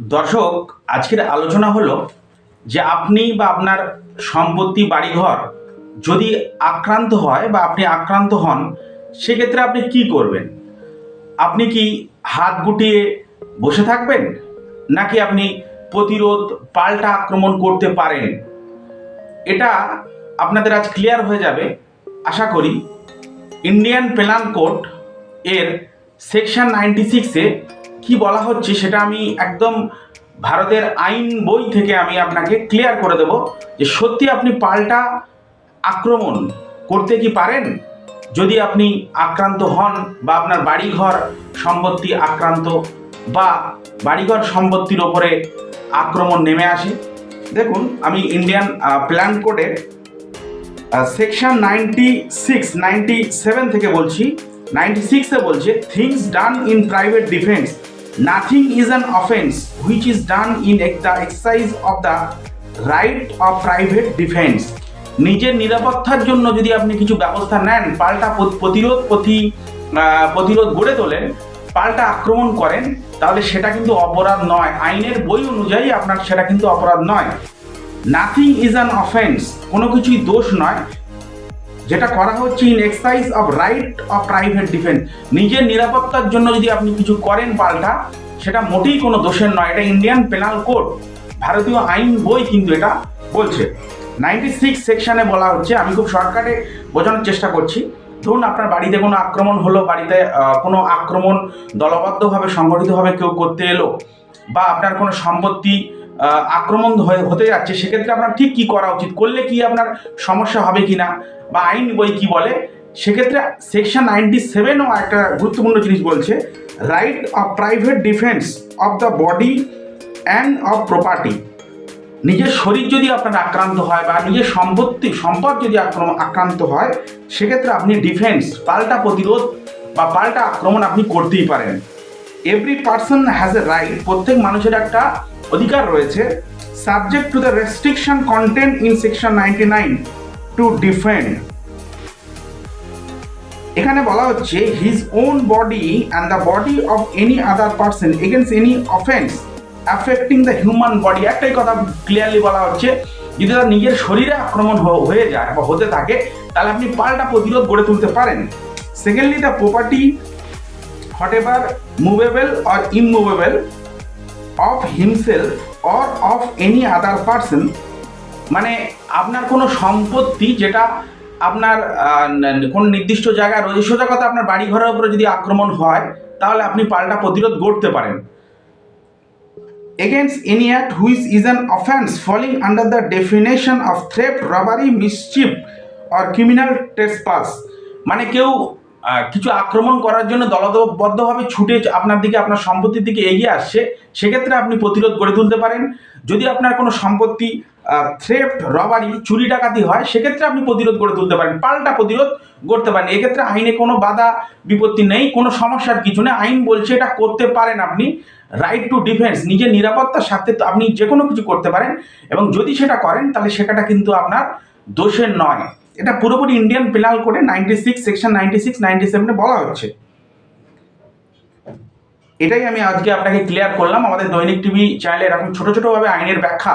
দর্শক, আজকের আলোচনা হলো যে আপনি বা আপনার সম্পত্তি বাড়িঘর যদি আক্রান্ত হয় বা আপনি আক্রান্ত হন, সেক্ষেত্রে আপনি কি করবেন? আপনি কি হাত গুটিয়ে বসে থাকবেন? নাকি আপনি প্রতিরোধ পাল্টা আক্রমণ করতে পারেন? এটা আপনাদের আজ ক্লিয়ার হয়ে যাবে। আশা করি ইন্ডিয়ান পেনাল কোড এর সেকশন নাইনটি সিক্সে কি বলা হচ্ছে সেটা আমি একদম ভারতের আইন বই থেকে আমি আপনাকে ক্লিয়ার করে দেব যে সত্যি আপনি পাল্টা আক্রমণ করতে কি পারেন? যদি আপনি আক্রান্ত হন বা আপনার বাড়িঘর সম্পত্তি আক্রান্ত বা বাড়িঘর সম্পত্তির ওপরে আক্রমণ নেমে আসে। দেখুন, আমি ইন্ডিয়ান প্ল্যান কোডের section ninety six ninety seven থেকে বলছি নাইনটি সিক্সে বলছে things done in private defence nothing is an offence which is done in the exercise of the right of private defence নিজের নিরাপত্তার জন্য যদি আপনি কিছু ব্যবস্থা নেন, পাল্টা প্রত- প্রতিরোধ প্রতি প্রতিরোধ গড়ে তোলেন, পাল্টা আক্রমণ করেন, তাহলে সেটা কিন্তু অপরাধ নয়। আইনের বই অনুযায়ী আপনার সেটা কিন্তু অপরাধ নয়। নাথিং ইজ অ্যান অফেন্স কোনো কিছুই দোষ নয়। যেটা করা হচ্ছে in exercise of right of private defence নিজের নিরাপত্তার জন্য যদি আপনি কিছু করেন পাল্টা, সেটা মোটেই কোনো দোষের নয়। এটা ইন্ডিয়ান পেনাল কোড ভারতীয় আইন বই কিন্তু এটা বলছে। নাইনটি সিক্স সেকশনে বলা হচ্ছে, আমি খুব শর্টকাটে বোঝানোর চেষ্টা করছি। ধরুন আপনার বাড়িতে কোনো আক্রমণ হলো, বাড়িতে কোনো আক্রমণ দলবদ্ধভাবে সংগঠিতভাবে কেউ করতে এলো, বা আপনার কোনো সম্পত্তি আক্রমণ হতে যাচ্ছে, সেক্ষেত্রে আপনার ঠিক কি করা উচিত? করলে কি আপনার সমস্যা হবে কি না? বা আইন বই কি বলে? সেক্ষেত্রে সেকশন নাইনটি সেভেনও একটা গুরুত্বপূর্ণ জিনিস বলছে right of private defence of the body and of property নিজের শরীর যদি আপনার আক্রান্ত হয় বা নিজের সম্পত্তি, সম্পদ যদি আক্রান্ত হয়, সেক্ষেত্রে আপনি ডিফেন্স পাল্টা প্রতিরোধ বা পাল্টা আক্রমণ আপনি করতেই পারেন। Every person has a right প্রত্যেক মানুষের একটা অধিকার রয়েছে subject to the restriction contained in section ninety nine to defend এখানে বলা হচ্ছে his own body and the body of any other person against any offence affecting the human body একটাই কথা ক্লিয়ারলি বলা হচ্ছে, যদি তার নিজের শরীরে আক্রমণ হয়ে যায় বা হতে থাকে, তাহলে আপনি পাল্টা প্রতিরোধ গড়ে তুলতে পারেন। Secondly the property whatever movable or immovable of himself or of any other person মানে আপনার কোনো সম্পত্তি যেটা আপনার কোন নির্দিষ্ট জায়গায় রয়েছে সোজা কথা আপনার বাড়ি ঘরের উপরে যদি আক্রমণ হয় তাহলে আপনি পাল্টা প্রতিরোধ গড়তে পারেন। Against any act which is an offense falling under the definition of theft, robbery, mischief or criminal trespass মানে কেউ কিছু আক্রমণ করার জন্য দলবদ্ধভাবে ছুটে আপনার দিকে, আপনার সম্পত্তির দিকে এগিয়ে আসছে, সেক্ষেত্রে আপনি প্রতিরোধ গড়ে তুলতে পারেন। যদি আপনার কোনো সম্পত্তি থ্রেফট রবারি চুরি, ডাকাতি হয়, সেক্ষেত্রে আপনি প্রতিরোধ গড়ে তুলতে পারেন। পাল্টা প্রতিরোধ গড়তে পারেন। এক্ষেত্রে আইনে কোনো বাধা, বিপত্তি নেই, কোনো সমস্যার কিছু নেই। আইন বলছে এটা করতে পারেন আপনি। রাইট টু ডিফেন্স নিজের নিরাপত্তার সাথে আপনি যে কোনো কিছু করতে পারেন। এবং যদি সেটা করেন, তাহলে সেটা কিন্তু আপনার দোষের নয়। এটা পুরোপুরি ইন্ডিয়ান পেনাল কোডে ninety six section ninety six ninety সেভেনে বলা হচ্ছে এটাই আমি আজকে আপনাকে ক্লিয়ার করলাম। আমাদের দৈনিক টিভি চ্যানেলে এরকম ছোটো ছোটোভাবে আইনের ব্যাখ্যা,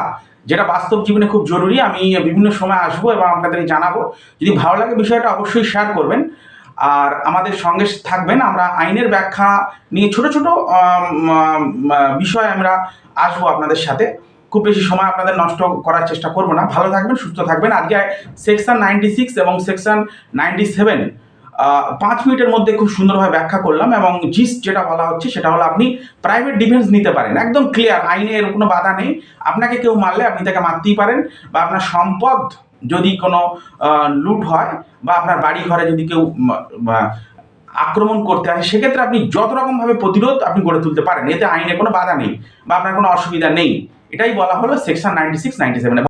যেটা বাস্তব জীবনে খুব জরুরি, আমি বিভিন্ন সময় আসব এবং আপনাদের জানাব। যদি ভালো লাগে বিষয়টা অবশ্যই শেয়ার করবেন। আর আমাদের সঙ্গে থাকবেন। আমরা আইনের ব্যাখ্যা নিয়ে ছোট ছোট বিষয় আমরা আসব আপনাদের সাথে। খুব বেশি সময় আপনাদের নষ্ট করার চেষ্টা করব না। ভালো থাকবেন, সুস্থ থাকবেন। আজকে সেকশন নাইনটি সিক্স এবং সেকশন নাইনটি সেভেন পাঁচ মিনিটের মধ্যে খুব সুন্দরভাবে ব্যাখ্যা করলাম এবং জিস যেটা বলা হচ্ছে সেটা হলো আপনি প্রাইভেট ডিফেন্স নিতে পারেন। একদম ক্লিয়ার আইনে এর কোনো বাধা নেই। আপনাকে কেউ মারলে আপনি তাকে মারতেই পারেন বা আপনার সম্পদ যদি কোনো লুট হয় বা আপনার বাড়ি ঘরে যদি কেউ আক্রমণ করতে আসে, সেক্ষেত্রে আপনি যত রকমভাবে প্রতিরোধ আপনি গড়ে তুলতে পারেন। এতে আইনে কোনো বাধা নেই বা আপনার কোনো অসুবিধা নেই। এটাই বলা হলো সেকশন নাইনটি সিক্স নাইনটি সেভেনে